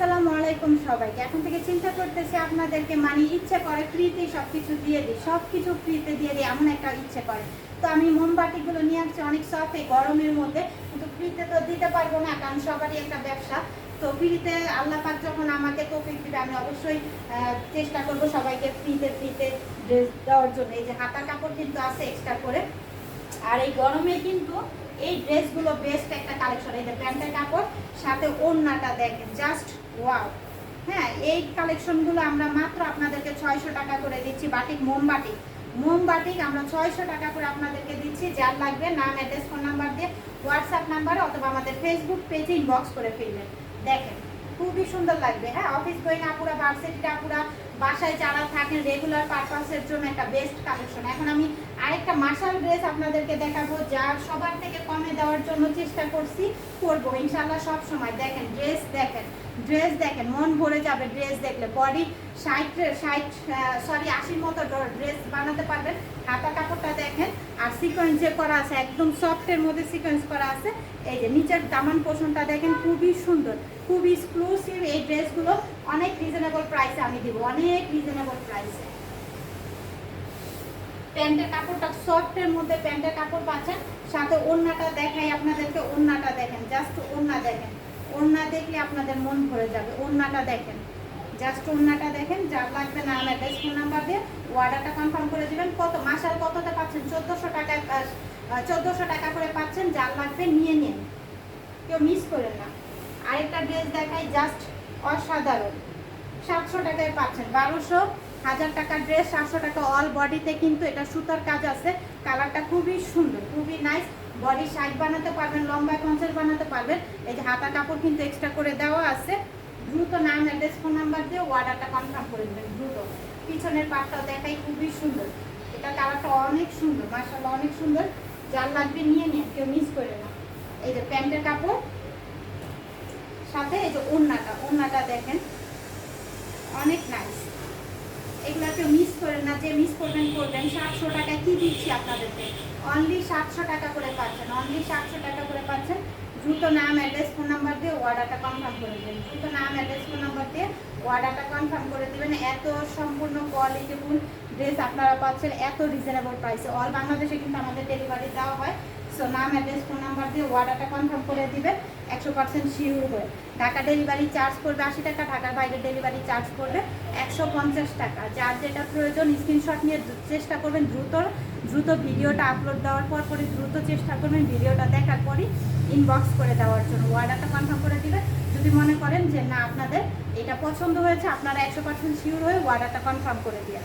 আসসালামু আলাইকুম সবাইকে। এখন থেকে চিন্তা করতেছি আপনাদেরকে মানে ইচ্ছে করে ফ্রিতে সব কিছু দিয়ে দিই সব কিছু ফ্রিতে দিয়ে দিই, এমন একটা ইচ্ছে করে। তো আমি মোমবাতিগুলো নিয়ে আসছি, অনেক সফে গরমের মধ্যে। কিন্তু ফ্রিতে তো দিতে পারব না, কারণ সবারই একটা ব্যবসা। তো ফ্রিতে আল্লাহ পাক যখন আমাকে তৌফিক দিবে, আমি অবশ্যই চেষ্টা করব সবাইকে ফ্রিতে ফ্রিতে ড্রেস দেওয়ার জন্য। এই যে হাতা কাপড় কিন্তু আছে এক্সট্রা করে। আর এই গরমে কিন্তু এই ড্রেসগুলো বেস্ট একটা কালেকশন এই যে প্যান্টের কাপড়, সাথে ওড়নাটা দেখেন জাস্ট ওয়াও হ্যাঁ এই কালেকশনগুলো আমরা মাত্র আপনাদেরকে ছয়শো টাকা করে দিচ্ছি বাটিক মোমবাটিক মোমবাটিক আমরা ছয়শো টাকা করে আপনাদেরকে দিচ্ছি, যার লাগবে নাম অ্যাড্রেস ফোন নাম্বার দিয়ে হোয়াটসঅ্যাপ নাম্বারে অথবা আমাদের ফেসবুক পেজে ইনবক্স করে ফেলবেন। দেখেন, খুবই সুন্দর লাগবে। হ্যাঁ অফিস গোয়িং আপুরা ভার্সিটি আপুরা বাসায় যারা থাকেন রেগুলার পারপাসের জন্য একটা বেস্ট কালেকশন এখন আমি আরেকটা মার্শাল ড্রেস আপনাদেরকে দেখাবো যা সবার থেকে কমে দেওয়ার জন্য চেষ্টা করছি, করব। ইনশাল্লাহ সব সময়। দেখেন, ড্রেস দেখেন ড্রেস দেখেন, মন ভরে যাবে ড্রেস দেখলে। বডি ষাট ষাট সরি আশির মতো ড্রেস বানাতে পারবেন। হাতা কাপড়টা দেখেন, আর সিকোয়েন্স যে করা আছে, একদম সফটের মধ্যে সিকোয়েন্স করা আছে, এই যে নিচের দামান পোষণটা দেখেন, খুবই সুন্দর খুব এক্সক্লুসিভ এই ড্রেসগুলো অনেক রিজনেবল প্রাইসে আমি দিব, অনেক রিজনেবল প্রাইসে প্যান্টের কাপড়টা সফটের মধ্যে প্যান্টের কাপড় পাচ্ছেন, সাথে ওড়নাটা দেখাই আপনাদেরকে, ওড়নাটা দেখেন, জাস্ট ওড়না দেখেন। ওড়না দেখলে আপনাদের মন ভরে যাবে, ওড়নাটা দেখেন। জাস্ট ওড়নাটা দেখেন যার লাগবে নাম অ্যাড্রেস ফোন নাম্বার দিয়ে অর্ডারটা কনফার্ম করে দেবেন। কত, মাসাল কতটা পাচ্ছেন? চোদ্দোশো টাকা চোদ্দোশো টাকা করে পাচ্ছেন যার লাগবে নিয়ে নিন। কেউ মিস করেন না। আরেকটা ড্রেস দেখাই, জাস্ট অসাধারণ। সাতশো টাকায় পাচ্ছেন, বারোশো হাজার টাকার ড্রেস সাতশো টাকা অল বডিতে কিন্তু এটা সুতার কাজ আছে। কালারটা খুবই সুন্দর, খুবই নাইস বডি সাইড বানাতে পারবেন, লম্বা কনসেল বানাতে পারবেন। এই যে হাতা কাপড় কিন্তু এক্সট্রা করে দেওয়া আছে। দ্রুত নাম অ্যাড্রেস ফোন নাম্বার দিয়ে অর্ডারটা কনফার্ম করে দেবেন, দ্রুত। পিছনের পাটটাও দেখাই খুবই সুন্দর। এটা কালারটা অনেক সুন্দর মার্শাল্লাহ অনেক সুন্দর। যার লাগবে নিয়ে নিন, কেউ মিস করে না। এই যে প্যান্টের কাপড়, সাথে এই যে ওড়নাটা ওড়নাটা দেখেন। অনেক নাইস এগুলোকে মিস করেন না, যে মিস করবেন করবেন। সাতশো টাকা কি দিচ্ছি আপনাদেরকে? অনলি সাতশো টাকা করে পাচ্ছেন অনলি সাতশো টাকা করে পাচ্ছেন। দ্রুত নাম অ্যাড্রেস ফোন নাম্বার দিয়ে অর্ডারটা কনফার্ম করে দেবেন। দ্রুত নাম অ্যাড্রেস ফোন নাম্বার দিয়ে অর্ডারটা কনফার্ম করে দেবেন। এত সম্পূর্ণ কোয়ালিটিফুল ড্রেস আপনারা পাচ্ছেন, এত রিজনেবল প্রাইসে অল বাংলাদেশে কিন্তু আমাদের ডেলিভারি দেওয়া হয়। সো নাম অ্যাড্রেস ফোন নাম্বার দিয়ে অর্ডারটা কনফার্ম করে দিবেন, একশো পার্সেন্ট শিওর হয়ে। ঢাকা ডেলিভারি চার্জ করবে আশি টাকা, ঢাকার বাইরে ডেলিভারি চার্জ করবে একশো পঞ্চাশ টাকা। যার যেটা প্রয়োজন স্ক্রিনশট নিয়ে চেষ্টা করবেন, দ্রুত দ্রুত ভিডিওটা আপলোড দেওয়ার পর পরে দ্রুত চেষ্টা করবেন ভিডিওটা দেখার পরই ইনবক্স করে দেওয়ার জন্য। অর্ডারটা কনফার্ম করে দিবেন। যদি মনে করেন যে না, আপনাদের এটা পছন্দ হয়েছে, আপনারা একশো পার্সেন্ট শিওর হয়ে অর্ডারটা কনফার্ম করে দিয়ে